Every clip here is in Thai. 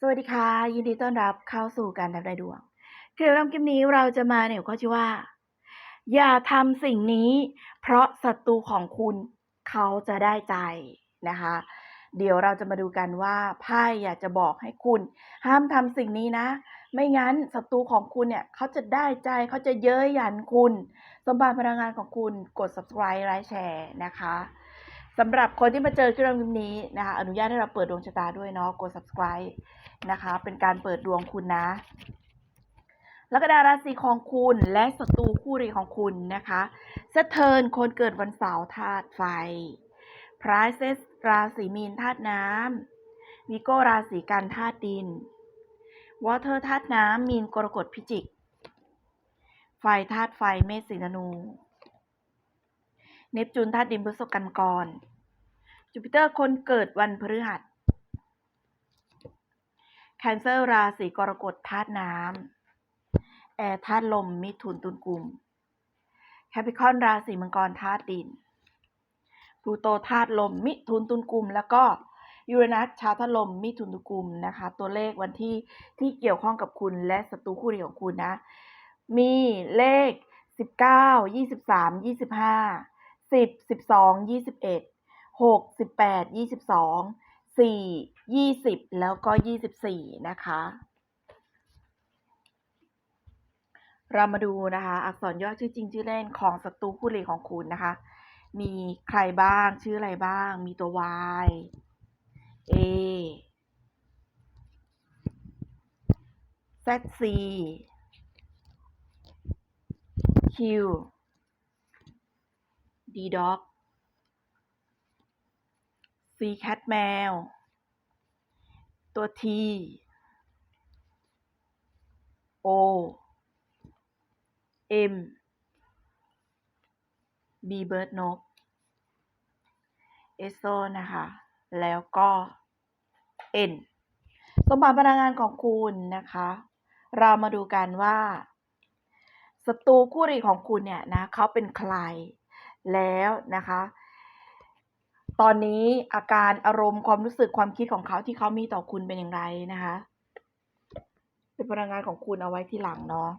สวัสดีค่ะ ยินดีต้อนรับเข้าสู่การทำรายดวงคลิปนำคลิปนี้เราจะมาเนี่ยก็ชื่อว่า อย่าทำสิ่งนี้ เพราะศัตรูของคุณเขาจะได้ใจนะคะ เดี๋ยวเราจะมาดูกันว่าไพ่อยากจะบอกให้คุณ ห้ามทำสิ่งนี้นะ ไม่งั้นศัตรูของคุณเนี่ยเขาจะได้ใจเขาจะเย้ยหยันคุณ สมบัติพลังงานของคุณกด subscribe ไลค์แชร์นะคะ สำหรับคนที่มาเจอคลิปนำคลิปนี้นะคะ อนุญาตให้เราเปิดดวงชะตาด้วยเนาะกด subscribe นะคะ เป็นการเปิดดวงคุณนะ แล้วก็ดาราศีของคุณและศัตรูคู่รีของคุณนะคะเซเทิร์นคนเกิดวันเสาร์ธาตุไฟพร i เซสราศีมีนธาตุน้ำวิโกราศีกันธาตุดินวอเตอร์ธาตุน้ำมีนกรกฎพิจิก ไฟธาตุไฟเมษสิงธนู เนปจูนธาตุดินพฤษภกันกร จูปิเตอร์คนเกิดวันพฤหัสแคนเซอร์ราศีกรกฎธาตุน้ำแอร์ธาตุลม มิถุนตุลกุมแคปิคอนราศีมังกรธาตุดินพลูโตธาตุลม มิถุนตุลกุม แล้วก็ยูเรนัสชาวธาตุลม มิถุนตุลกุมนะคะ ตัวเลขวันที่ที่เกี่ยวข้องกับคุณและศัตรูคู่เดียวของคุณนะ มีเลข 19 23 25 สิบสิบสองยี่สิบเอ็ดหกสิบแปดยี่สิบสองสี่ยี่สิบแล้วก็ยี่สิบสี่นะคะ เรามาดูนะคะ อักษรย่อชื่อจริงชื่อเล่นของศัตรูคู่เรียนของคุณนะคะ มีใครบ้างชื่ออะไรบ้าง มีตัว y a z c q D Dog C Cat แมว ตัว T O M B Bird นก S O นะคะ แล้วก็ N สมบัติพลังงานของคุณนะคะ เรามาดูกันว่าศัตรูคู่ริของคุณเนี่ยนะเขาเป็นใคร แล้วนะคะ ตอนนี้อาการอารมณ์ความรู้สึกความคิดของเขาที่เขามีต่อคุณเป็นอย่างไรนะคะ เป็นพลังงานของคุณเอาไว้ที่หลังเนาะ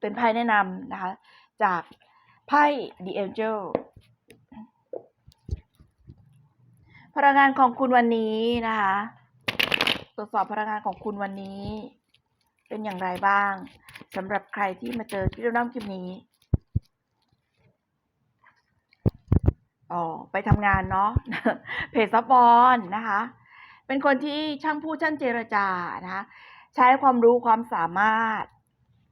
เป็นไพ่แนะนำนะคะ จากไพ่ The Angel พลังงานของคุณวันนี้นะคะ ตรวจสอบพลังงานของคุณวันนี้ เป็นอย่างไรบ้างสำหรับใครที่มาเจอคลิปน้ำคลิปนี้ อ๋อไปทำงานเนาะเพจซับบอลนะคะ เป็นคนที่ช่างพูดช่างเจรจานะคะใช้ความรู้ความสามารถ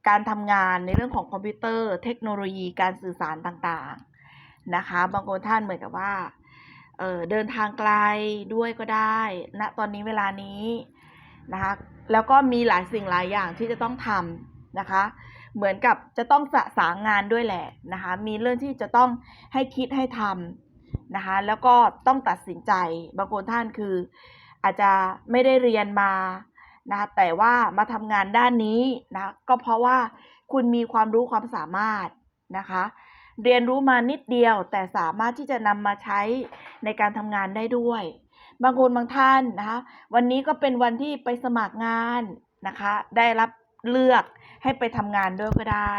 การทำงานในเรื่องของคอมพิวเตอร์ เทคโนโลยีการสื่อสารต่างๆนะคะ บางคนท่านเหมือนกับว่าเเดินทางไกลด้วยก็ได้ณนะตอนนี้เวลานี้นะคะแล้วก็มีหลายสิ่งหลายอย่างที่จะต้องทำนะคะ เหมือนกับจะต้องสะสางงานด้วยแหละนะคะ มีเรื่องที่จะต้องให้คิดให้ทำ นะคะ แล้วก็ต้องตัดสินใจ บางคนท่านคือ อาจจะไม่ได้เรียนมานะคะแต่ว่ามาทำงานด้านนี้นะก็เพราะว่าคุณมีความรู้ความสามารถนะคะ เรียนรู้มานิดเดียว แต่สามารถที่จะนำมาใช้ในการทำงานได้ด้วย บางคนบางท่านนะคะวันนี้ก็เป็นวันที่ไปสมัครงานนะคะ ได้รับเลือกให้ไปทำงานด้วยก็ได้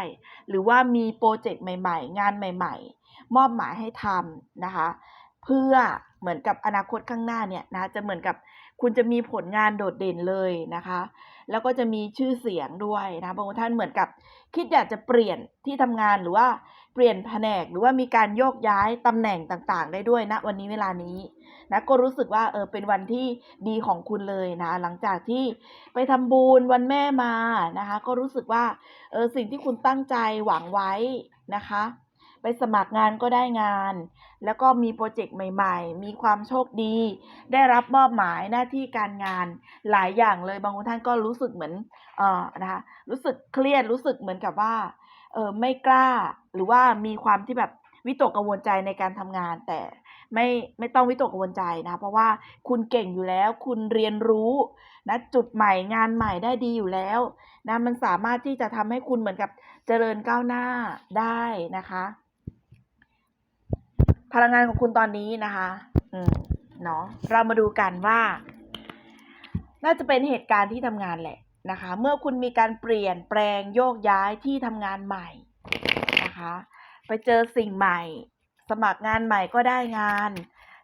หรือว่ามีโปรเจกต์ใหม่ ๆ งานใหม่ ๆ มอบหมายให้ทำนะคะ เพื่อเหมือนกับอนาคตข้างหน้าเนี่ยนะจะเหมือนกับคุณจะมีผลงานโดดเด่นเลยนะคะ แล้วก็จะมีชื่อเสียงด้วยนะบางท่านเหมือนกับ คิดอยากจะเปลี่ยนที่ทำงานหรือว่าเปลี่ยนแผนกหรือว่ามีการโยกย้ายตำแหน่งต่างๆ ได้ด้วยนะวันนี้เวลานี้นะก็รู้สึกว่าเออเป็นวันที่ดีของคุณเลยนะหลังจากที่ไปทำบุญวันแม่มานะคะ ก็รู้สึกว่าเออสิ่งที่คุณตั้งใจหวังไว้นะคะ ไปสมัครงานก็ได้งาน แล้วก็มีโปรเจกต์ใหม่ๆ มีความโชคดี ได้รับมอบหมายหน้าที่การงานหลายอย่างเลยบางคนท่านก็รู้สึกเหมือนเออนะคะรู้สึกเครียดรู้สึกเหมือนกับว่าเออไม่กล้า หรือว่ามีความที่แบบวิตกกังวลใจในการทำงาน แต่ไม่ไม่ต้องวิตกกังวลใจนะ เพราะว่าคุณเก่งอยู่แล้ว คุณเรียนรู้นะจุดใหม่งานใหม่ได้ดีอยู่แล้วนะมันสามารถที่จะทำให้คุณเหมือนกับเจริญก้าวหน้าได้นะคะ พลังงานของคุณตอนนี้นะคะ อืมเนาะเรามาดูกันว่า น่าจะเป็นเหตุการณ์ที่ทำงานแหละนะคะ เมื่อคุณมีการเปลี่ยนแปลงโยกย้ายที่ทำงานใหม่นะคะ ไปเจอสิ่งใหม่ สมัครงานใหม่ก็ได้งาน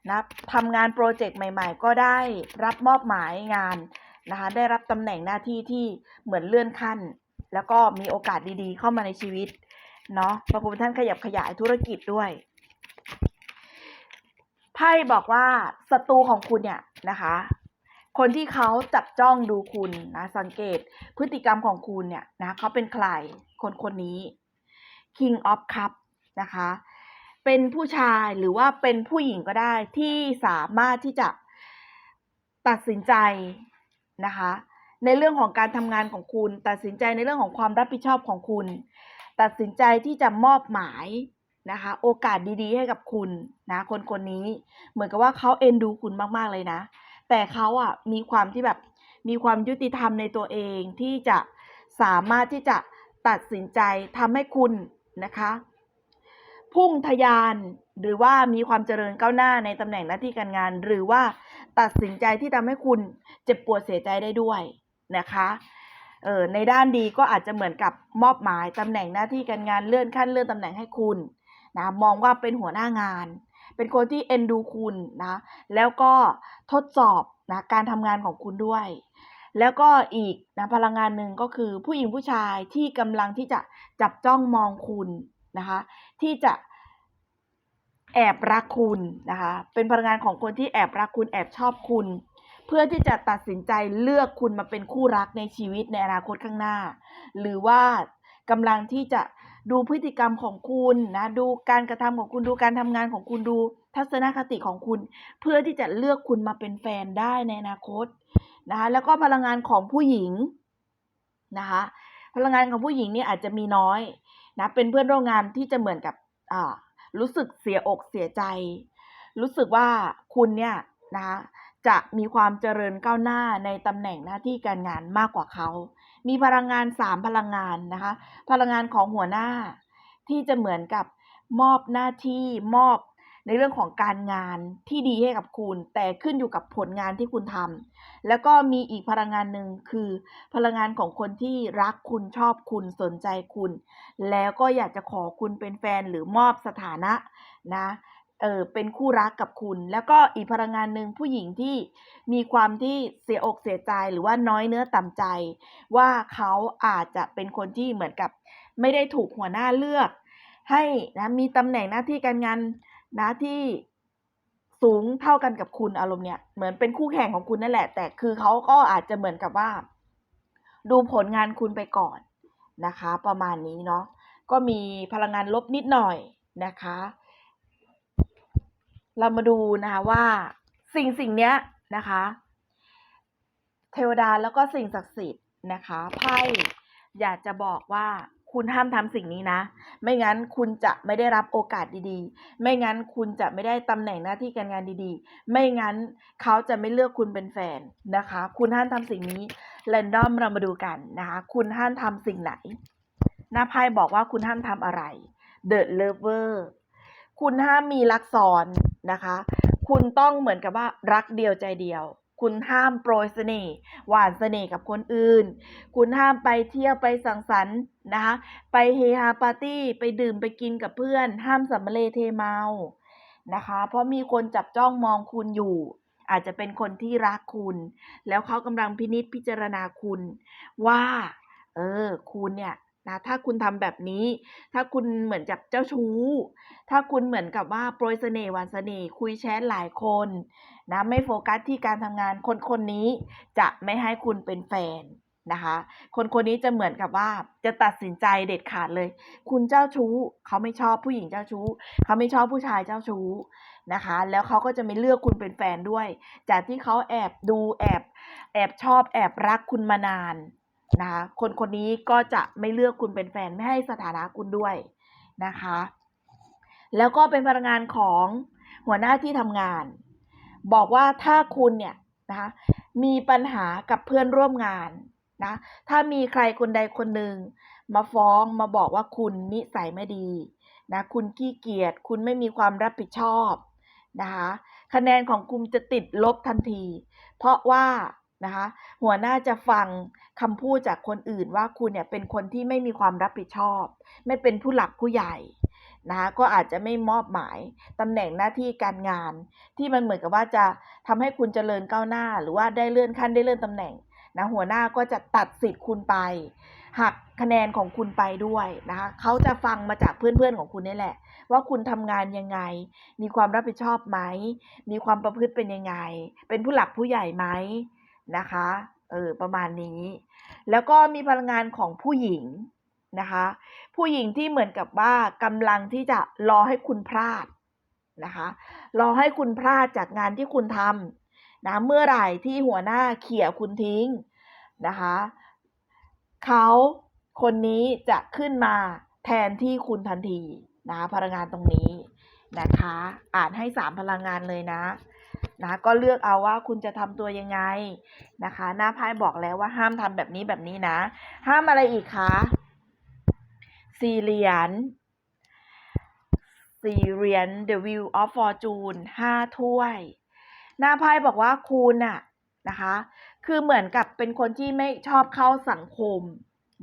นะทำงานโปรเจกต์ใหม่ ๆ ก็ได้รับมอบหมายงานนะคะ ได้รับตำแหน่งหน้าที่ที่เหมือนเลื่อนขั้น แล้วก็มีโอกาสดีๆ เข้ามาในชีวิตเนาะพระคุณท่านขยับขยายธุรกิจด้วย ไพ่บอกว่าศัตรูของคุณเนี่ยนะคะ คนที่เขาจับจ้องดูคุณนะสังเกตพฤติกรรมของคุณเนี่ยนะเขาเป็นใครคนคนนี้ King of Cup นะคะ เป็นผู้ชายหรือว่าเป็นผู้หญิงก็ได้ที่สามารถที่จะตัดสินใจนะคะ ในเรื่องของการทำงานของคุณ ตัดสินใจในเรื่องของความรับผิดชอบของคุณ ตัดสินใจที่จะมอบหมาย นะคะ โอกาสดีๆ ให้กับคุณนะคนคนนี้ เหมือนกับว่าเขาเอ็นดูคุณมากๆเลยนะ แต่เขาอะมีความที่แบบมีความยุติธรรมในตัวเองที่จะสามารถที่จะตัดสินใจทำให้คุณนะคะ พุ่งทะยานหรือว่ามีความเจริญก้าวหน้าในตำแหน่งหน้าที่การงาน หรือว่าตัดสินใจที่ทำให้คุณเจ็บปวดเสียใจได้ด้วยนะคะเออในด้านดีก็อาจจะเหมือนกับมอบหมายตำแหน่งหน้าที่การงานเลื่อนขั้นเลื่อนตำแหน่งให้คุณ นะมองว่าเป็นหัวหน้างาน เป็นคนที่เอ็นดูคุณนะแล้วก็ทดสอบนะการทำงานของคุณด้วย แล้วก็อีกนะพลังงานหนึ่งก็คือผู้หญิงผู้ชายที่กำลังที่จะจับจ้องมองคุณนะคะที่จะแอบรักคุณนะคะเป็นพลังงานของคนที่แอบรักคุณแอบชอบคุณ เพื่อที่จะตัดสินใจเลือกคุณมาเป็นคู่รักในชีวิตในอนาคตข้างหน้า หรือว่ากำลังที่จะ ดูพฤติกรรมของคุณนะดูการกระทำของคุณดูการทำงานของคุณดูทัศนคติของคุณ เพื่อที่จะเลือกคุณมาเป็นแฟนได้ในอนาคตนะคะแล้วก็พลังงานของผู้หญิงนะคะพลังงานของผู้หญิงนี่อาจจะมีน้อยนะเป็นเพื่อนร่วมงานที่จะเหมือนกับอ่ารู้สึกเสียอกเสียใจ รู้สึกว่าคุณเนี่ยนะคะจะมีความเจริญก้าวหน้าในตำแหน่งหน้าที่การงานมากกว่าเขา มีพลังงานสามพลังงานนะคะ พลังงานของหัวหน้า ที่จะเหมือนกับมอบหน้าที่มอบในเรื่องของการงานที่ดีให้กับคุณ แต่ขึ้นอยู่กับผลงานที่คุณทำแล้วก็มีอีกพลังงานหนึ่งคือ พลังงานของคนที่รักคุณชอบคุณสนใจคุณ แล้วก็อยากจะขอคุณเป็นแฟนหรือมอบสถานะนะ เออเป็นคู่รักกับคุณ แล้วก็อีกพลังงานหนึ่งผู้หญิงที่มีความที่เสียอกเสียใจหรือว่าน้อยเนื้อต่ำใจ ว่าเขาอาจจะเป็นคนที่เหมือนกับไม่ได้ถูกหัวหน้าเลือก ให้นะมีตำแหน่งหน้าที่การงานนะที่สูงเท่ากันกับคุณอารมณ์เนี่ยเหมือนเป็นคู่แข่งของคุณนั่นแหละ แต่คือเขาก็อาจจะเหมือนกับว่า ดูผลงานคุณไปก่อนนะคะ ประมาณนี้เนาะก็มีพลังงานลบนิดหน่อยนะคะ เรามาดูนะคะว่าสิ่งสิ่งเนี้ยนะคะ เทวดาแล้วก็สิ่งศักดิ์สิทธิ์นะคะไพ่อยากจะบอกว่าคุณห้ามทำสิ่งนี้นะ ไม่งั้นคุณจะไม่ได้รับโอกาสดีๆ ไม่งั้นคุณจะไม่ได้ตำแหน่งหน้าที่การงานดีๆ ไม่งั้นเขาจะไม่เลือกคุณเป็นแฟนนะคะ คุณห้ามทำสิ่งนี้แรนดอมเรามาดูกันนะคะ คุณห้ามทำสิ่งไหน หน้าไพ่บอกว่าคุณห้ามทำอะไร The Lover คุณห้ามมีรักซ้อนนะคะ คุณต้องเหมือนกับว่ารักเดียวใจเดียว คุณห้ามโปรยเสน่ห์หวานเสน่ห์กับคนอื่น คุณห้ามไปเที่ยวไปสังสรรค์นะคะ ไปเฮฮาปาร์ตี้ไปดื่มไปกินกับเพื่อน ห้ามสัมมาเลเทเมานะคะ เพราะมีคนจับจ้องมองคุณอยู่ อาจจะเป็นคนที่รักคุณ แล้วเขากำลังพินิจพิจารณาคุณ ว่า เออ คุณเนี่ย นะถ้าคุณทำแบบนี้ ถ้าคุณเหมือนกับเจ้าชู้ ถ้าคุณเหมือนกับว่าโปรยเสน่ห์หวานเสน่ห์คุยแชทหลายคนนะไม่โฟกัสที่การทำงานคนคนนี้จะไม่ให้คุณเป็นแฟนนะคะ คนคนนี้จะเหมือนกับว่าจะตัดสินใจเด็ดขาดเลย คุณเจ้าชู้เขาไม่ชอบผู้หญิงเจ้าชู้ เขาไม่ชอบผู้ชายเจ้าชู้นะคะ แล้วเขาก็จะไม่เลือกคุณเป็นแฟนด้วย จากที่เขาแอบดูแอบแอบชอบแอบรักคุณมานาน นะคะคนคนนี้ก็จะไม่เลือกคุณเป็นแฟนไม่ให้สถานะคุณด้วยนะคะ แล้วก็เป็นพลังงานของหัวหน้าที่ทำงาน บอกว่าถ้าคุณเนี่ยนะคะมีปัญหากับเพื่อนร่วมงานนะถ้ามีใครคนใดคนหนึ่งมาฟ้องมาบอกว่าคุณนิสัยไม่ดีนะคุณขี้เกียจคุณไม่มีความรับผิดชอบนะคะคะแนนของคุณจะติดลบทันที เพราะว่านะคะหัวหน้าจะฟัง คำพูดจากคนอื่นว่าคุณเนี่ยเป็นคนที่ไม่มีความรับผิดชอบ ไม่เป็นผู้หลักผู้ใหญ่นะคะก็อาจจะไม่มอบหมายตำแหน่งหน้าที่การงาน ที่มันเหมือนกับว่าจะทำให้คุณเจริญก้าวหน้า หรือว่าได้เลื่อนขั้นได้เลื่อนตำแหน่งนะหัวหน้าก็จะตัดสิทธิ์คุณไปหักคะแนนของคุณไปด้วยนะคะเขาจะฟังมาจากเพื่อนๆของคุณนี่แหละ ว่าคุณทำงานยังไง มีความรับผิดชอบไหม มีความประพฤติเป็นยังไง เป็นผู้หลักผู้ใหญ่ไหมนะคะ ออประมาณนี้ แล้วก็มีพลังงานของผู้หญิงนะคะ ผู้หญิงที่เหมือนกับว่ากำลังที่จะรอให้คุณพลาดนะคะรอให้คุณพลาดจากงานที่คุณทำนะเมื่อไหร่ที่หัวหน้าเขี่ยคุณทิ้งนะคะเขาคนนี้จะขึ้นมาแทนที่คุณทันทีนะคะพลังงานตรงนี้นะคะ อ่านให้สามพลังงานเลยนะ นะก็เลือกเอาว่าคุณจะทำตัวยังไงนะคะ หน้าไพ่บอกแล้วว่าห้ามทำแบบนี้แบบนี้นะ ห้ามอะไรอีกคะสี่เหรียญสี่เหรียญ The Wheel of Fortune ห้าถ้วย หน้าไพ่บอกว่าคุณน่ะนะคะ คือเหมือนกับเป็นคนที่ไม่ชอบเข้าสังคม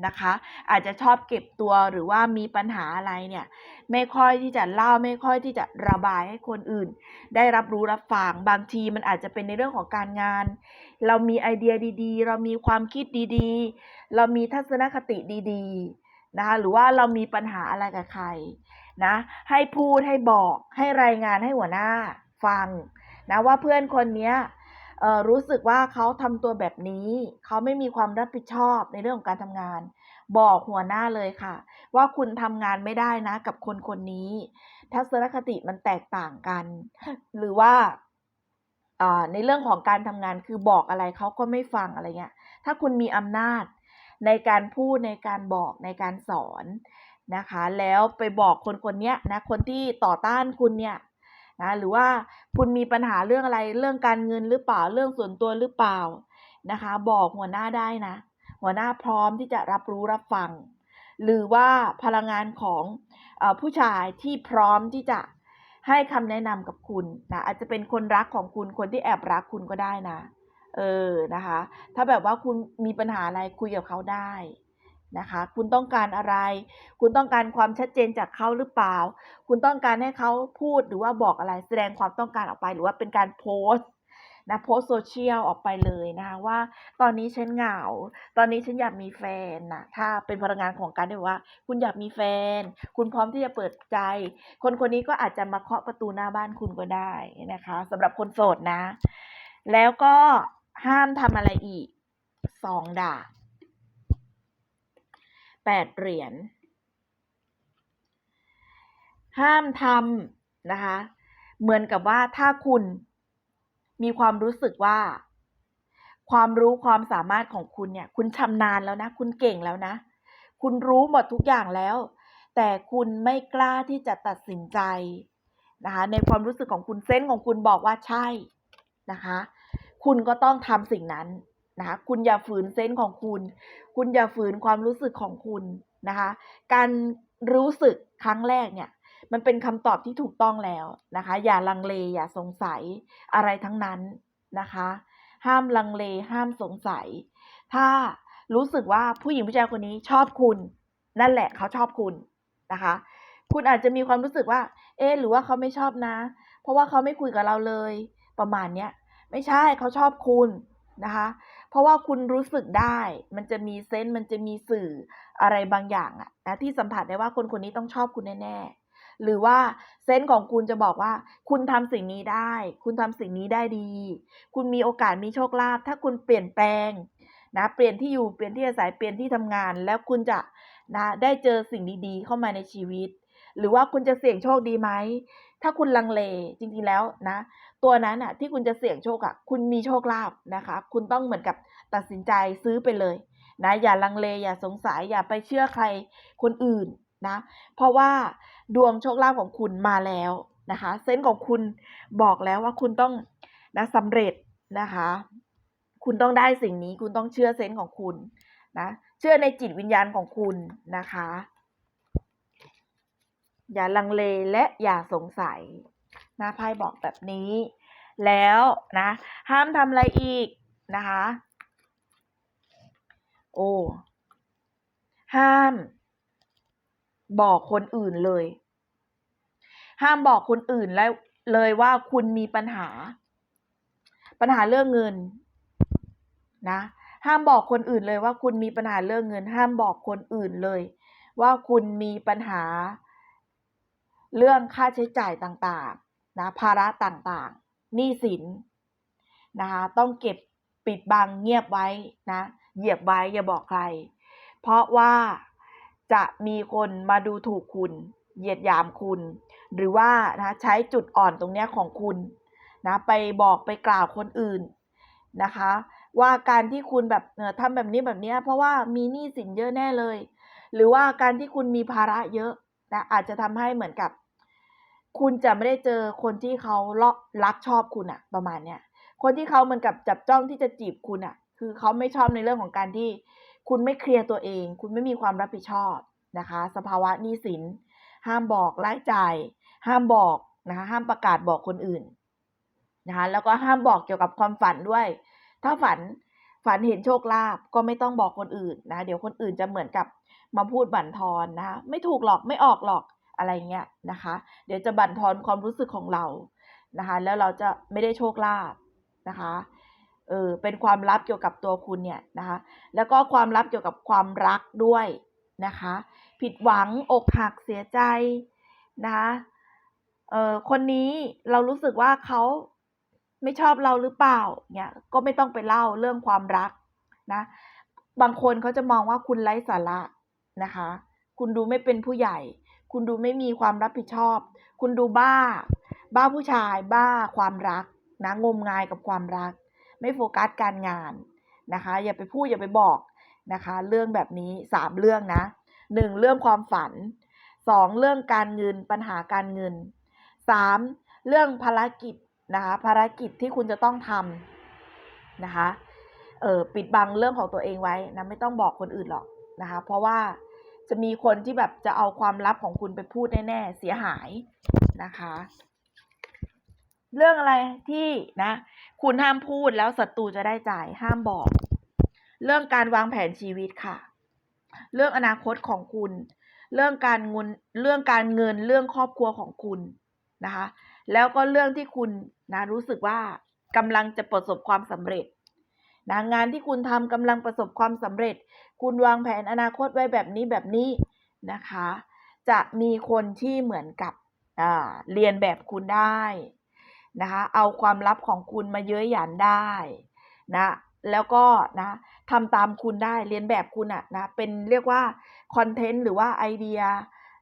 นะคะ อาจจะชอบเก็บตัวหรือว่ามีปัญหาอะไรเนี่ยไม่ค่อยที่จะเล่าไม่ค่อยที่จะระบายให้คนอื่น ได้รับรู้รับฟังบางทีมันอาจจะเป็นในเรื่องของการงาน เรามีไอเดียดีๆ เรามีความคิดดีๆ เรามีทัศนคติดีๆนะคะหรือว่าเรามีปัญหาอะไรกับใครนะให้พูดให้บอกให้รายงานให้หัวหน้าฟังนะว่าเพื่อนคนเนี้ยเรู้สึกว่าเขาทำตัวแบบนี้ เขาไม่มีความรับผิดชอบในเรื่องของการทำงาน บอกหัวหน้าเลยค่ะ ว่าคุณทำงานไม่ได้นะกับคนคนนี้ ทัศนคติมันแตกต่างกัน หรือว่าในเรื่องของการทำงานคือบอกอะไรเขาก็ไม่ฟังอะไรเงี้ย ถ้าคุณมีอำนาจในการพูดในการบอกในการสอนนะคะ แล้วไปบอกคนคนนี้นะคนที่ต่อต้านคุณเนี่ย นะหรือว่าคุณมีปัญหาเรื่องอะไรเรื่องการเงินหรือเปล่าเรื่องส่วนตัวหรือเปล่านะคะ บอกหัวหน้าได้นะ หัวหน้าพร้อมที่จะรับรู้รับฟัง หรือว่าพลังงานของอผู้ชายที่พร้อมที่จะให้คำแนะนำกับคุณนะอาจจะเป็นคนรักของคุณคนที่แอบรักคุณก็ได้นะ เออนะคะ ถ้าแบบว่าคุณมีปัญหาอะไรคุยกับเขาได้ นะคะ คุณต้องการอะไร คุณต้องการความชัดเจนจากเขาหรือเปล่า คุณต้องการให้เขาพูดหรือว่าบอกอะไรแสดงความต้องการออกไป หรือว่าเป็นการโพสต์นะโพสโซเชียลออกไปเลยนะคะว่าตอนนี้ฉันเหงา ตอนนี้ฉันอยากมีแฟนนะถ้าเป็นพลังงานของการที่บอกว่า คุณอยากมีแฟน คุณพร้อมที่จะเปิดใจ คนคนนี้ก็อาจจะมาเคาะประตูหน้าบ้านคุณก็ได้นะคะสำหรับคนโสดนะ แล้วก็ห้ามทำอะไรอีกสองดาบ แปดเหรียญ ห้ามทำนะคะ เหมือนกับว่าถ้าคุณมีความรู้สึกว่า ความรู้ความสามารถของคุณเนี่ย คุณชำนาญแล้วนะ คุณเก่งแล้วนะ คุณรู้หมดทุกอย่างแล้ว แต่คุณไม่กล้าที่จะตัดสินใจนะคะ ในความรู้สึกของคุณเซนของคุณบอกว่าใช่นะคะ คุณก็ต้องทำสิ่งนั้น นะคะคุณอย่าฝืนเซนส์ของคุณ คุณอย่าฝืนความรู้สึกของคุณนะคะ การรู้สึกครั้งแรกเนี่ย มันเป็นคำตอบที่ถูกต้องแล้วนะคะ อย่าลังเลอย่าสงสัยอะไรทั้งนั้นนะคะ ห้ามลังเลห้ามสงสัย ถ้ารู้สึกว่าผู้หญิงผู้ชายคนนี้ชอบคุณ นั่นแหละเขาชอบคุณนะคะ คุณอาจจะมีความรู้สึกว่า เอ๊หรือว่าเขาไม่ชอบนะ เพราะว่าเขาไม่คุยกับเราเลย ประมาณเนี้ยไม่ใช่เขาชอบคุณนะคะ เพราะว่าคุณรู้สึกได้ มันจะมีเซนส์มันจะมีสื่ออะไรบางอย่างอะนะที่สัมผัสได้ว่าคนคนนี้ต้องชอบคุณแน่ๆหรือว่าเซนส์ของคุณจะบอกว่า คุณทำสิ่งนี้ได้ คุณทำสิ่งนี้ได้ดี คุณมีโอกาสมีโชคลาภถ้าคุณเปลี่ยนแปลงนะเปลี่ยนที่อยู่เปลี่ยนที่อาศัยเปลี่ยนที่ทำงาน แล้วคุณจะนะได้เจอสิ่งดีๆ เข้ามาในชีวิต หรือว่าคุณจะเสี่ยงโชคดีไหมถ้าคุณลังเลจริงๆแล้วนะ ตัวนั้นอะที่คุณจะเสี่ยงโชคอะคุณมีโชคลาภนะคะ คุณต้องเหมือนกับตัดสินใจซื้อไปเลยนะอย่าลังเลอย่าสงสัยอย่าไปเชื่อใครคนอื่นนะเพราะว่าดวงโชคลาภของคุณมาแล้วนะคะเซนส์ของคุณบอกแล้วว่าคุณต้องนะสำเร็จนะคะ คุณต้องได้สิ่งนี้คุณต้องเชื่อเซนส์ของคุณนะเชื่อในจิตวิญญาณของคุณนะคะ อย่าลังเลและอย่าสงสัย นะไพ่บอกแบบนี้ แล้วนะห้ามทำอะไรอีกนะคะ โอ้ห้าม บอกคนอื่นเลย ห้ามบอกคนอื่นแล้วเลยว่าคุณมีปัญหา ปัญหาเรื่องเงิน นะ ห้ามบอกคนอื่นเลยว่าคุณมีปัญหาเรื่องเงิน ห้ามบอกคนอื่นเลย ว่าคุณมีปัญหา เรื่องค่าใช้จ่ายต่าง นะภาระต่างๆหนี้สินนะคะต้องเก็บปิดบังเงียบไว้นะเหยียบไว้อย่าบอกใคร เพราะว่าจะมีคนมาดูถูกคุณ เหยียดหยามคุณ หรือว่านะใช้จุดอ่อนตรงเนี้ยของคุณนะไปบอกไปกล่าวคนอื่นนะคะ ว่าการที่คุณแบบเออทำแบบนี้แบบนี้เพราะว่ามีหนี้สินเยอะแน่เลย หรือว่าการที่คุณมีภาระเยอะนะอาจจะทำให้เหมือนกับ คุณจะไม่ได้เจอคนที่เขาเลาะรักชอบคุณอะประมาณเนี้ยคนที่เขาเหมือนกับจับจ้องที่จะจีบคุณอะคือเขาไม่ชอบในเรื่องของการที่ คุณไม่เคลียร์ตัวเอง คุณไม่มีความรับผิดชอบนะคะ สภาวะหนี้สิน ห้ามบอกรายจ่าย ห้ามบอกนะคะห้ามประกาศบอกคนอื่นนะคะแล้วก็ห้ามบอกเกี่ยวกับความฝันด้วย ถ้าฝันฝันเห็นโชคลาภก็ไม่ต้องบอกคนอื่นนะ เดี๋ยวคนอื่นจะเหมือนกับมาพูดบั่นทอนนะคะไม่ถูกหรอกไม่ออกหรอก อะไรเงี้ยนะคะ เดี๋ยวจะบั่นทอนความรู้สึกของเรานะคะ แล้วเราจะไม่ได้โชคลาภนะคะเออเป็นความลับเกี่ยวกับตัวคุณเนี่ยนะคะ แล้วก็ความลับเกี่ยวกับความรักด้วยนะคะ ผิดหวังอกหักเสียใจนะคะเออคนนี้เรารู้สึกว่าเขาไม่ชอบเราหรือเปล่าเนี่ยก็ไม่ต้องไปเล่าเรื่องความรักนะ บางคนเขาจะมองว่าคุณไร้สาระนะคะ คุณดูไม่เป็นผู้ใหญ่ คุณดูไม่มีความรับผิดชอบ คุณดูบ้า บ้าผู้ชาย บ้าความรักนะงมงายกับความรัก ไม่โฟกัสการงานนะคะ อย่าไปพูดอย่าไปบอกนะคะ เรื่องแบบนี้สามเรื่องนะหนึ่งเรื่องความฝันสองเรื่องการเงินปัญหาการเงินสามเรื่องภารกิจนะคะภารกิจที่คุณจะต้องทำนะคะเออปิดบังเรื่องของตัวเองไว้นะไม่ต้องบอกคนอื่นหรอกนะคะ เพราะว่า จะมีคนที่แบบจะเอาความลับของคุณไปพูดแน่ๆ เสียหายนะคะ เรื่องอะไรที่นะ คุณห้ามพูดแล้วศัตรูจะได้จ่ายห้ามบอก เรื่องการวางแผนชีวิตค่ะ เรื่องอนาคตของคุณ เรื่องการเงินเรื่องการเงินเรื่องครอบครัวของคุณนะคะ แล้วก็เรื่องที่คุณนะรู้สึกว่ากำลังจะประสบความสำเร็จ นะงานที่คุณทำกำลังประสบความสำเร็จ คุณวางแผนอนาคตไว้แบบนี้แบบนี้นะคะ จะมีคนที่เหมือนกับเรียนแบบคุณได้นะคะเอาความลับของคุณมาเย้ยหยันได้นะแล้วก็นะทำตามคุณได้เรียนแบบคุณอะนะเป็นเรียกว่าคอนเทนต์หรือว่าไอเดีย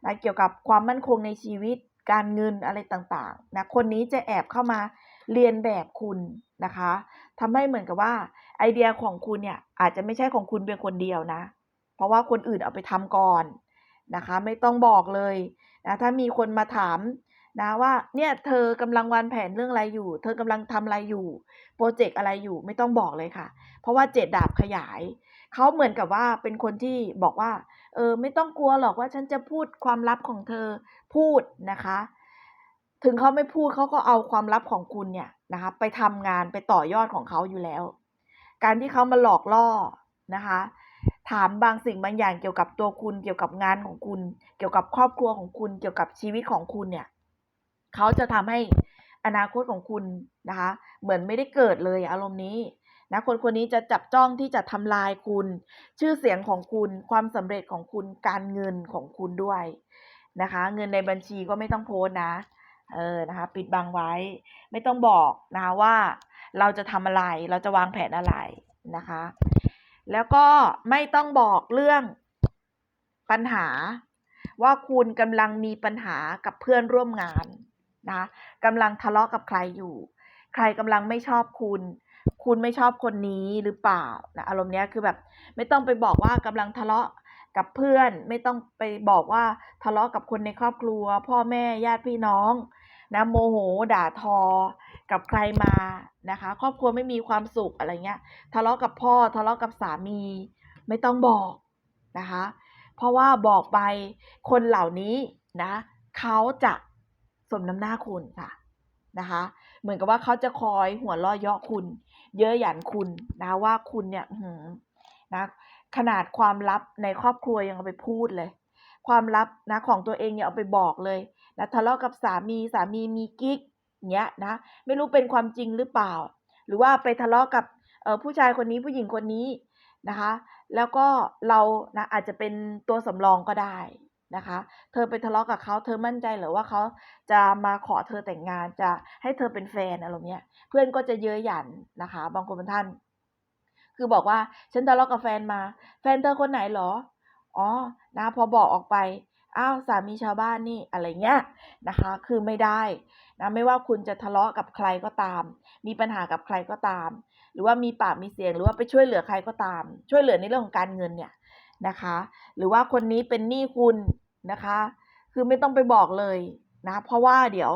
นะเกี่ยวกับความมั่นคงในชีวิตการเงินอะไรต่างๆนะคนนี้จะแอบเข้ามาเรียนแบบคุณ นะคะทำให้เหมือนกับว่าไอเดียของคุณเนี่ยอาจจะไม่ใช่ของคุณเพียงคนเดียวนะ เพราะว่าคนอื่นเอาไปทำก่อนนะคะ ไม่ต้องบอกเลยนะถ้ามีคนมาถามนะว่าเนี่ยเธอกำลังวางแผนเรื่องอะไรอยู่ เธอกำลังทำอะไรอยู่ โปรเจกต์อะไรอยู่ไม่ต้องบอกเลยค่ะ เพราะว่าเจ็ดดาบขยายเขาเหมือนกับว่าเป็นคนที่บอกว่าเออไม่ต้องกลัวหรอกว่าฉันจะพูดความลับของเธอพูดนะคะ ถึงเขาไม่พูดเขาก็เอาความลับของคุณเนี่ย นะคะไปทำงานไปต่อยอดของเขาอยู่แล้ว การที่เขามาหลอกล่อนะคะ ถามบางสิ่งบางอย่างเกี่ยวกับตัวคุณ เกี่ยวกับงานของคุณ เกี่ยวกับครอบครัวของคุณ เกี่ยวกับชีวิตของคุณเนี่ยเขาจะทำให้อนาคตของคุณนะคะ เหมือนไม่ได้เกิดเลยอารมณ์นี้นะคนคนนี้จะจับจ้องที่จะทำลายคุณ ชื่อเสียงของคุณ ความสำเร็จของคุณ การเงินของคุณด้วยนะคะ เงินในบัญชีก็ไม่ต้องโพส์นะ เออนะคะ ปิดบังไว้ ไม่ต้องบอกนะคะว่าเราจะทำอะไร เราจะวางแผนอะไรนะคะ แล้วก็ไม่ต้องบอกเรื่องปัญหา ว่าคุณกำลังมีปัญหากับเพื่อนร่วมงานนะกำลังทะเลาะกับใครอยู่ ใครกำลังไม่ชอบคุณ คุณไม่ชอบคนนี้หรือเปล่านะอารมณ์เนี้ยคือแบบ ไม่ต้องไปบอกว่ากำลังทะเลาะกับเพื่อน ไม่ต้องไปบอกว่าทะเลาะกับคนในครอบครัว พ่อแม่ญาติพี่น้อง นะโมโหด่าทอ กับใครมานะคะ ครอบครัวไม่มีความสุขอะไรเงี้ยทะเลาะกับพ่อทะเลาะกับสามีไม่ต้องบอกนะคะ เพราะว่าบอกไปคนเหล่านี้นะเขาจะสมน้ำหน้าคุณค่ะนะคะ เหมือนกับว่าเขาจะคอยหัวเราะเยาะคุณ เย้ยหยันคุณนะว่าคุณเนี่ยหืนะขนาดความลับในครอบครัวยังเอาไปพูดเลย ความลับนะของตัวเองเนี่ยเอาไปบอกเลย นะทะเลาะกับสามีสามีมีกิ๊กเงี้ยนะไม่รู้เป็นความจริงหรือเปล่า หรือว่าไปทะเลาะกับผู้ชายคนนี้ผู้หญิงคนนี้นะคะ แล้วก็เรานะอาจจะเป็นตัวสำรองก็ได้นะคะ เธอไปทะเลาะกับเขาเธอมั่นใจหรือว่าเขาจะมาขอเธอแต่งงานจะให้เธอเป็นแฟนอะไรเนี้ยเพื่อนก็จะเย้ยหยันนะคะ บางคนบางท่าน คือบอกว่าฉันทะเลาะกับแฟนมา แฟนเธอคนไหนเหรออ๋อนะพอบอกออกไป อ้าวสามีชาวบ้านนี่อะไรเงี้ยนะคะ คือไม่ได้นะไม่ว่าคุณจะทะเลาะกับใครก็ตาม มีปัญหากับใครก็ตาม หรือว่ามีปากมีเสียงหรือว่าไปช่วยเหลือใครก็ตาม ช่วยเหลือในเรื่องของการเงินเนี่ยนะคะ หรือว่าคนนี้เป็นหนี้คุณนะคะ คือไม่ต้องไปบอกเลยนะ เพราะว่าเดี๋ยว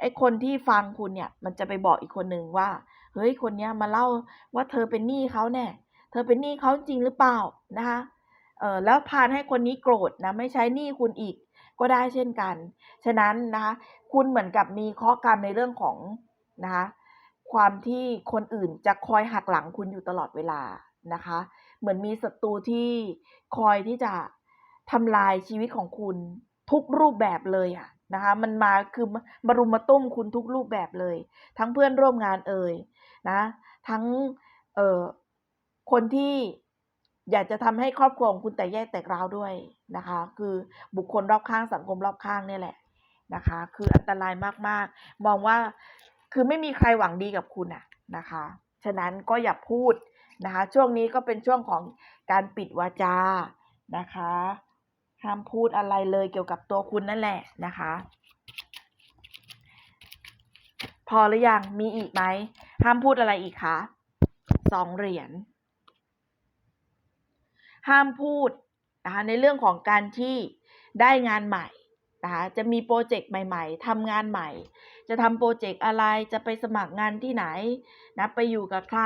ไอ้คนที่ฟังคุณเนี่ยมันจะไปบอกอีกคนหนึ่งว่าเฮ้ยคนเนี้ยมาเล่าว่าเธอเป็นหนี้เขาแน่เธอเป็นหนี้เขาจริงหรือเปล่านะคะ เออแล้วพานให้คนนี้โกรธนะไม่ใช้หนี้คุณอีกก็ได้เช่นกัน ฉะนั้นนะคะคุณเหมือนกับมีข้อกรรมในเรื่องของนะคะความที่คนอื่นจะคอยหักหลังคุณอยู่ตลอดเวลานะคะ เหมือนมีศัตรูที่คอยที่จะทำลายชีวิตของคุณทุกรูปแบบเลยอะนะคะมันมาคือมารุมมาตุ้มคุณทุกรูปแบบเลย ทั้งเพื่อนร่วมงานเอ่ยนะ ทั้งเอ่อคนที่ อยากจะทำให้ครอบครัวของคุณแตกแยกแตกร้าวด้วยนะคะ คือบุคคลรอบข้างสังคมรอบข้างเนี่ยแหละนะคะ คืออันตรายมากๆ มองว่าคือไม่มีใครหวังดีกับคุณอะนะคะ ฉะนั้นก็อย่าพูดนะคะ ช่วงนี้ก็เป็นช่วงของการปิดวาจานะคะห้ามพูดอะไรเลยเกี่ยวกับตัวคุณนั่นแหละนะคะ พอหรือยังมีอีกไหมห้ามพูดอะไรอีกคะสองเหรียญ ห้ามพูดนะคะในเรื่องของการที่ได้งานใหม่นะคะจะมีโปรเจกต์ใหม่ ๆทำงานใหม่ จะทำโปรเจกต์อะไรจะไปสมัครงานที่ไหนนะไปอยู่กับใคร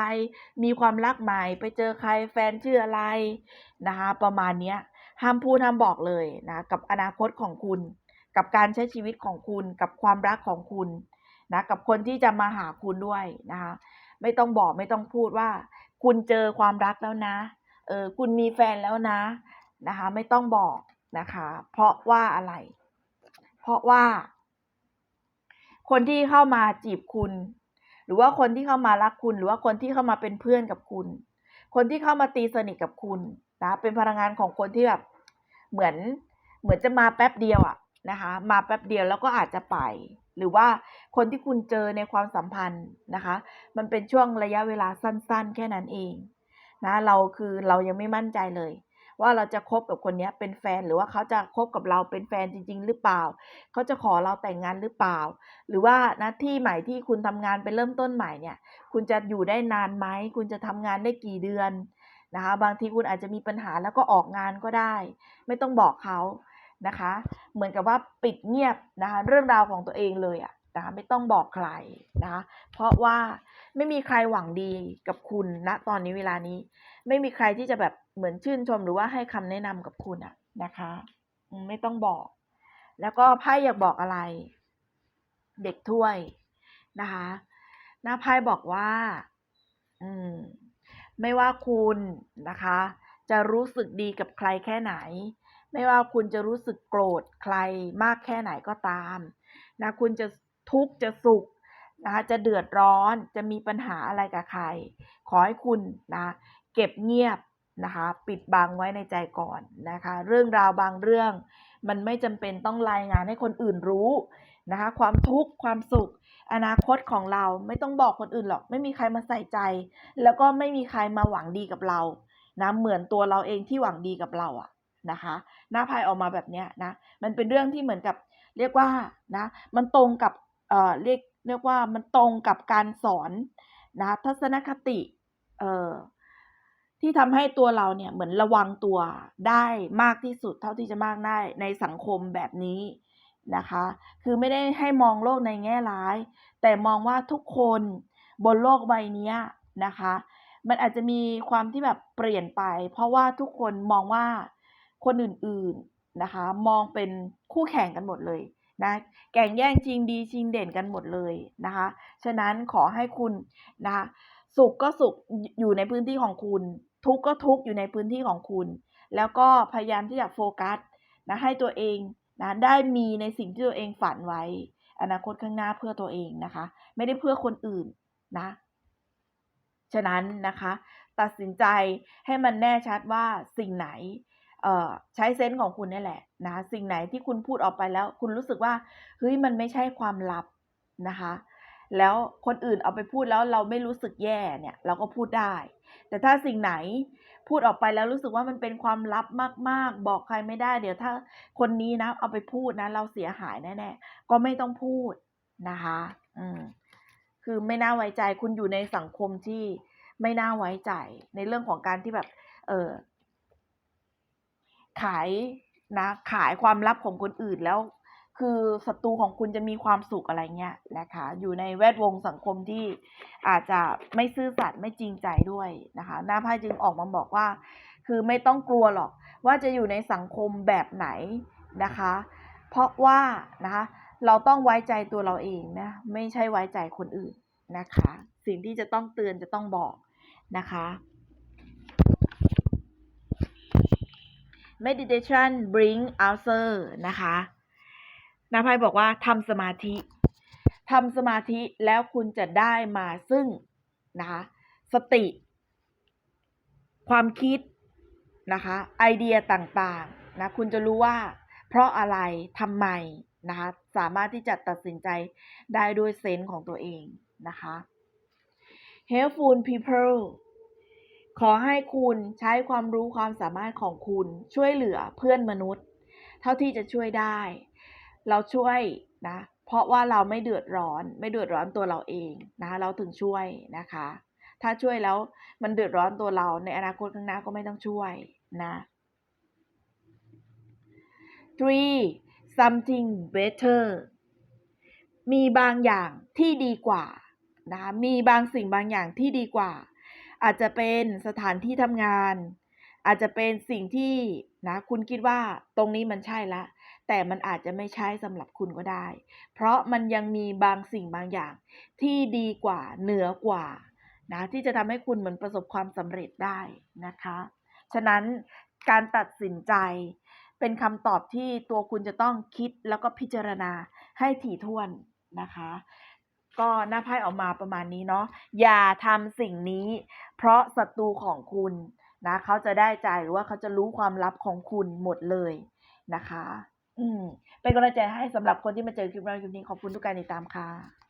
มีความรักใหม่ ไปเจอใครแฟนชื่ออะไรนะคะประมาณนี้ห้ามพูดห้ามบอกเลยนะกับอนาคตของคุณ กับการใช้ชีวิตของคุณ กับความรักของคุณนะกับคนที่จะมาหาคุณด้วยนะคะไม่ต้องบอกไม่ต้องพูดว่า คุณเจอความรักแล้วนะ เออคุณมีแฟนแล้วนะนะคะ ไม่ต้องบอกนะคะ เพราะว่าอะไร เพราะว่า คนที่เข้ามาจีบคุณ หรือว่าคนที่เข้ามารักคุณ หรือว่าคนที่เข้ามาเป็นเพื่อนกับคุณ คนที่เข้ามาตีสนิทกับคุณนะเป็นพลังงานของคนที่แบบเหมือนเหมือนจะมาแป๊บเดียวอะนะคะ มาแป๊บเดียวแล้วก็อาจจะไป หรือว่าคนที่คุณเจอในความสัมพันธ์นะคะ มันเป็นช่วงระยะเวลาสั้น ๆ แค่นั้นเอง นะเราคือเรายังไม่มั่นใจเลย ว่าเราจะคบกับคนนี้เป็นแฟนหรือว่าเขาจะคบกับเราเป็นแฟนจริง ๆ หรือเปล่า เขาจะขอเราแต่งงานหรือเปล่า หรือว่านะที่ใหม่ที่คุณทำงานไปเริ่มต้นใหม่เนี่ย คุณจะอยู่ได้นานไหมคุณจะทำงานได้กี่เดือนนะคะบางทีคุณอาจจะมีปัญหาแล้วก็ออกงานก็ได้ ไม่ต้องบอกเขานะคะ เหมือนกับว่าปิดเงียบนะคะเรื่องราวของตัวเองเลยอะนะ คะไม่ต้องบอกใครนะ เพราะว่าไม่มีใครหวังดีกับคุณณตอนนี้เวลานี้ ไม่มีใครที่จะแบบเหมือนชื่นชมหรือว่าให้คำแนะนำกับคุณอะนะคะ ไม่ต้องบอก แล้วก็ไพ่อยากบอกอะไร เด็กถ้วยนะคะ หน้าไพ่บอกว่า อืม ไม่ว่าคุณนะคะ จะรู้สึกดีกับใครแค่ไหน ไม่ว่าคุณจะรู้สึกโกรธใครมากแค่ไหนก็ตามนะคุณจะ ทุกข์จะสุขนะคะจะเดือดร้อนจะมีปัญหาอะไรกับใคร ขอให้คุณนะเก็บเงียบนะคะปิดบังไว้ในใจก่อนนะคะ เรื่องราวบางเรื่อง มันไม่จำเป็นต้องรายงานให้คนอื่นรู้นะคะ ความทุกข์ความสุข อนาคตของเราไม่ต้องบอกคนอื่นหรอก ไม่มีใครมาใส่ใจ แล้วก็ไม่มีใครมาหวังดีกับเรานะเหมือนตัวเราเองที่หวังดีกับเราอะนะคะ หน้าไพ่ออกมาแบบเนี้ยนะมันเป็นเรื่องที่เหมือนกับเรียกว่านะมันตรงกับ เอ่อเรียกเรียกว่ามันตรงกับการสอนนะทัศนคติเอ่อที่ทำให้ตัวเราเนี่ยเหมือนระวังตัวได้มากที่สุดเท่าที่จะมากได้ในสังคมแบบนี้นะคะ คือไม่ได้ให้มองโลกในแง่ร้าย แต่มองว่าทุกคนบนโลกใบนี้นะคะ มันอาจจะมีความที่แบบเปลี่ยนไป เพราะว่าทุกคนมองว่าคนอื่นๆนะคะ มองเป็นคู่แข่งกันหมดเลย นะแก่งแย่งชิงดีชิงเด่นกันหมดเลยนะคะ ฉะนั้นขอให้คุณนะคะสุขก็สุขอยู่ในพื้นที่ของคุณ ทุกข์ก็ทุกข์อยู่ในพื้นที่ของคุณ แล้วก็พยายามที่จะโฟกัสนะให้ตัวเองนะได้มีในสิ่งที่ตัวเองฝันไว้ อนาคตข้างหน้าเพื่อตัวเองนะคะ ไม่ได้เพื่อคนอื่นนะ ฉะนั้นนะคะ ตัดสินใจให้มันแน่ชัดว่าสิ่งไหน ใช้เซนส์ของคุณนี่แหละนะสิ่งไหนที่คุณพูดออกไปแล้ว คุณรู้สึกว่าเฮ้ยมันไม่ใช่ความลับนะคะ แล้วคนอื่นเอาไปพูดแล้วเราไม่รู้สึกแย่เนี่ย เราก็พูดได้ แต่ถ้าสิ่งไหนพูดออกไปแล้วรู้สึกว่ามันเป็นความลับมาก ๆ บอกใครไม่ได้ เดี๋ยวถ้าคนนี้นะ เอาไปพูดนะ เราเสียหายแน่ๆก็ไม่ต้องพูดนะคะ อืมคือไม่น่าไว้ใจคุณอยู่ในสังคมที่ไม่น่าไว้ใจในเรื่องของการที่แบบ เออ ขายนะ ขายความลับของคนอื่นแล้ว คือศัตรูของคุณจะมีความสุขอะไรเงี้ยนะคะ อยู่ในแวดวงสังคมที่อาจจะไม่ซื่อสัตย์ไม่จริงใจด้วยนะคะ หน้าไพ่จึงออกมาบอกว่า คือไม่ต้องกลัวหรอก ว่าจะอยู่ในสังคมแบบไหนนะคะ เพราะว่านะคะเราต้องไว้ใจตัวเราเองนะ ไม่ใช่ไว้ใจคนอื่นนะคะ สิ่งที่จะต้องเตือนจะต้องบอกนะคะ meditation bring answer นะคะนาภัยบอกว่าทำสมาธิทำสมาธิแล้วคุณจะได้มาซึ่งนะคะสติ ความคิดนะคะไอเดียต่างๆนะคุณจะรู้ว่า เพราะอะไรทำไมนะคะสามารถที่จะตัดสินใจได้ด้วยเซนส์ของตัวเองนะคะ helpful people ขอให้คุณใช้ความรู้ความสามารถของคุณช่วยเหลือเพื่อนมนุษย์ เท่าที่จะช่วยได้ เราช่วยนะ เพราะว่าเราไม่เดือดร้อน ไม่เดือดร้อนตัวเราเองนะเราถึงช่วยนะคะ ถ้าช่วยแล้วมันเดือดร้อนตัวเราในอนาคตข้างหน้าก็ไม่ต้องช่วยนะ three something better มีบางอย่างที่ดีกว่านะมีบางสิ่งบางอย่างที่ดีกว่า อาจจะเป็นสถานที่ทำงาน อาจจะเป็นสิ่งที่นะคุณคิดว่าตรงนี้มันใช่ละ แต่มันอาจจะไม่ใช่สำหรับคุณก็ได้ เพราะมันยังมีบางสิ่งบางอย่าง ที่ดีกว่าเหนือกว่านะที่จะทำให้คุณเหมือนประสบความสำเร็จได้นะคะ ฉะนั้นการตัดสินใจเป็นคำตอบที่ตัวคุณจะต้องคิดแล้วก็พิจารณาให้ถี่ถ้วนนะคะ ก็หน้าไพ่ออกมาประมาณนี้เนาะอย่าทำสิ่งนี้ เพราะศัตรูของคุณนะเขาจะได้ใจหรือว่าเขาจะรู้ความลับของคุณหมดเลยนะคะ อืมเป็นกำลังใจให้สำหรับคนที่มาเจอคลิปเราคลิปนี้ขอบคุณทุกการติดตามค่ะ